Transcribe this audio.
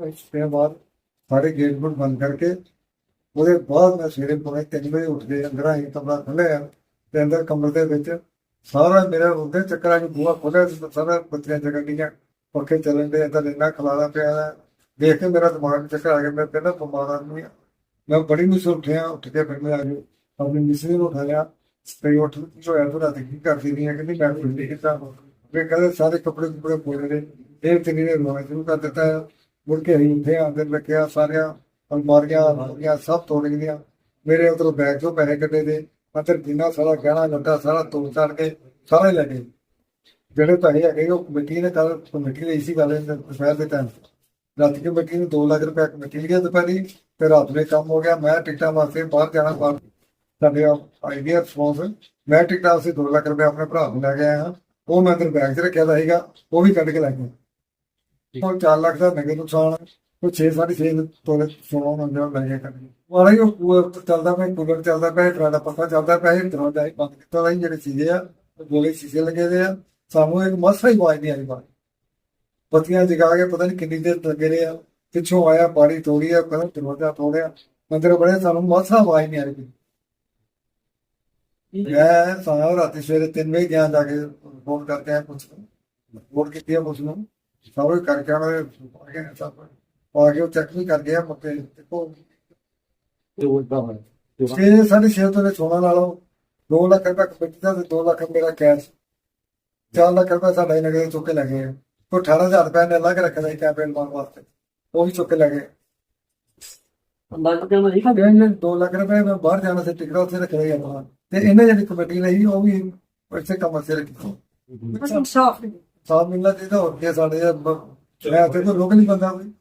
ਇਸ ਬਾਅਦ ਸਾਰੇ ਗੇਟ ਨੂੰ ਬੰਦ ਕਰਕੇ ਉਹਦੇ ਬਾਅਦ ਮੈਂ ਸਵੇਰੇ ਪੌਣੇ ਤਿੰਨ ਵਜੇ ਉੱਠ ਕੇ ਅੰਦਰ ਆਈ ਕਮਰਾ ਖੁੱਲਿਆ ਤੇ ਅੰਦਰ ਕਮਰੇ ਦੇ ਵਿੱਚ ਸਾਰਾ ਮੇਰਾ ਉਹਦੇ ਚੱਕਰਾਂ ਚ ਬੂਹਾ ਖੋਲਿਆ ਸਾਰਾ ਬੱਤੀਆਂ ਜਗਣੀਆਂ ਪੱਖੇ ਚੱਲਣ ਦੇ ਅੰਦਰ ਇੰਨਾ ਖਲਾਰਾ ਪਿਆ ਹੈ ਦੇਖ ਕੇ ਮੇਰਾ ਦਿਮਾਗ ਚੱਕਰ ਆ ਗਿਆ, ਮੈਂ ਪਹਿਲਾਂ ਬਿਮਾਰ ਆਦਮੀ ਮੈਂ ਬੜੀ ਮੁਸ਼ਕਿਲ ਉੱਠਿਆ, ਉੱਠ ਕੇ ਫਿਰ ਮੈਂ ਆ ਗਿਆ ਆਪਣੀ ਮਿਸਰੀ ਨੂੰ ਉਠਾਇਆ ਤੇ ਉੱਠ ਜੋ ਹੈ ਥੋੜਾ ਤੇ ਕੀ ਕਰਦੀ ਨਹੀਂ ਹੈ ਕਹਿੰਦੀ ਮੈਂ ਕੁਝ ਨਹੀਂ ਮੈਂ ਕਹਿੰਦਾ, ਸਾਰੇ ਕੱਪੜੇ ਕੁਪੜੇ ਪੋਲੇ ਨੇ ਇਹ ਤੇ ਨਹੀਂ ਰੋਣਾ ਸ਼ੁਰੂ ਕਰ ਦਿੱਤਾ ਹੈ। ਮੁੜ ਕੇ ਅਸੀਂ ਉੱਠੇ ਅੰਦਰ ਰੱਖਿਆ ਸਾਰਿਆਂ ਅਲਮਾਰੀਆਂ ਅਲਮਾਰੀਆਂ ਸਭ ਤੋੜ ਗਈਆਂ। ਮੇਰੇ ਉਧਰੋਂ ਬੈਗ ਚੋਂ ਪੈਸੇ ਕੱਢੇ ਦੇ ਅੰਦਰ ਜਿੰਨਾ ਸਾਰਾ ਗਹਿਣਾ ਲੱਗਾ, ਸਾਰਾ ਤੋੜ ਤਾੜ ਕੇ ਸਾਰੇ ਲੈ ਗਏ। ਜਿਹੜੇ ਪੈਸੇ ਹੈਗੇ, ਉਹ ਕਮੇਟੀ ਨੇ ਕੱਲ ਕਮੇਟੀ ਲਈ ਸੀ ਗੱਲ ਦੁਪਹਿਰ ਦੇ ਟਾਈਮ ਰਾਤੀ ਕਮੇਟੀ ਨੂੰ 2 ਲੱਖ ਰੁਪਏ ਕਮੇਟੀ ਲਿਆ ਦੁਪਹਿਰੀ ਤੇ ਰਾਤ ਦੇ ਕੰਮ ਹੋ ਗਿਆ। ਮੈਂ ਟਿਕਟਾਂ ਵਾਸਤੇ ਬਾਹਰ ਜਾਣਾ, ਬਾਹਰ ਸਾਡੇ ਆਈਡੀਆ ਰਿਸਪੌਂਸ ਮੈਂ ਟਿਕਟਾਂ ਵਾਸਤੇ 2 ਲੱਖ ਰੁਪਏ ਆਪਣੇ ਭਰਾ ਨੂੰ ਲੈ ਕੇ ਆਇਆ। ਉਹ ਮੈਂ ਅੰਦਰ ਬੈਗ 'ਚ ਰੱਖਿਆ ਦਾ ਸੀਗਾ, ਉਹ ਵੀ ਕੱਢ ਕੇ ਲੈ ਗਿਆ ਹੁਣ 4 ਲੱਖ ਦਾ ਨਗਦ ਨੁਕਸਾਨ ਉਹ 6 6.5 ਤੋਲੇ ਸੋਨਾ ਮੰਗਿਆ ਲੈ ਗਿਆ ਕੱਢ ਵਾਲਾ ਹੀ ਉਹ ਕੂਲਰ ਚੱਲਦਾ ਪਿਆ ਕੂਲਰ ਚੱਲਦਾ ਪਿਆ ਟਰਾਲਾ ਪੱਖਾ ਚੱਲਦਾ ਪਿਆ ਇਹ ਦਰਵਾਜ਼ਾ ਹੀ ਬੰਦ ਕੀਤਾ ਦਾ ਜਿਹੜੇ ਚੀਜ਼ੇ ਆ ਗੋਲੇ ਸ਼ੀਸ਼ੇ ਲੱਗੇ ਦੇ ਆ। ਸਾਨੂੰ ਇੱਕ ਮਸਾ ਹੀ ਆਵਾਜ਼ ਨਹੀਂ ਆਈ ਬਾਹਰ। ਪਤੀਆਂ ਜਗਾ ਕੇ ਪਤਾ ਨਹੀਂ ਕਿੰਨੀ ਦੇਰ ਲੱਗੇ ਰਹੇ ਆ। ਪਿੱਛੋਂ ਆਇਆ ਪਾਣੀ ਤੋੜਿਆ ਕਹਿੰਦਾ ਦਰਵਾਜ਼ਾ ਤੋੜਿਆ। ਮੰਦਰ ਬੜੇ ਸਾਨੂੰ ਮਸਾ ਆਵਾਜ਼ ਨਹੀਂ ਆ ਰਹੀ ਮੈਂ ਸਾਰਾ ਰਾਤੀ ਸਵੇਰੇ 3 ਵਜੇ ਗਿਆ ਜਾ ਕੇ ਫੋਨ ਕਰਕੇ ਆ ਕੁਛ ਫੋਨ ਕੀਤੀ ਆ ਕੁਛ ਨੂੰ। ਸਾਰੇ ਕਰਕੇ ਆਵੇ ਆ ਗਏ ਸਭ ਆ ਕੇ ਉਹ ਚੈੱਕ ਵੀ ਕਰ ਗਿਆ ਮੁੱਕੇ ਦੇਖੋ। ਛੇ ਸਾਢੇ ਛੇ ਤੋਂ ਸੋਨਾ ਨਾਲੋਂ 2 ਲੱਖ ਰੁਪਏ ਕਮੇਟੀ ਦਾ ਤੇ 2 ਲੱਖ ਮੇਰਾ ਕੈਸ਼ 4 ਲੱਖ ਰੁਪਏ ਸਾਡਾ ਹੀ ਨਗਦ ਚੁੱਕ ਕੇ ਲੈ ਗਏ। ਉਹ 18000 ਰੁਪਏ ਨੇ ਅਲੱਗ ਰੱਖਿਆ ਸੀ ਕੈਂਪੇਨ ਪਾਉਣ ਵਾਸਤੇ। ਉਹ ਵੀ ਚੁੱਕ ਕੇ ਲੈ ਗਏ। ਅੰਦਾਜ਼ਾ ਕਿੰਨਾ ਜੀ ਸਾਡੇ ਇਹਨੇ 2 ਲੱਖ ਰੁਪਏ ਮੈਂ ਬਾਹਰ ਜਾਣਾ ਸੀ ਟਿਕਟ ਉੱਥੇ ਰੱਖਿਆ ਆਪਣਾ ਤੇ ਇਹਨੇ ਜਿਹੜੀ ਕਮੇਟੀ ਲਈ ਉਹ ਵੀ ਇਸੇ ਕੰਮ ਸੇ। ਰੱਖੀ ਇਨਸਾਫ ਸਾਹ ਮਿਲਣਾ ਚਾਹੀਦਾ ਹੋਰ ਕੀ ਸਾਡੇ ਬ- ਮੈਂ ਤੇ ਤਾਂ ਲੋਕ ਬੰਦਾ ਕੋਈ।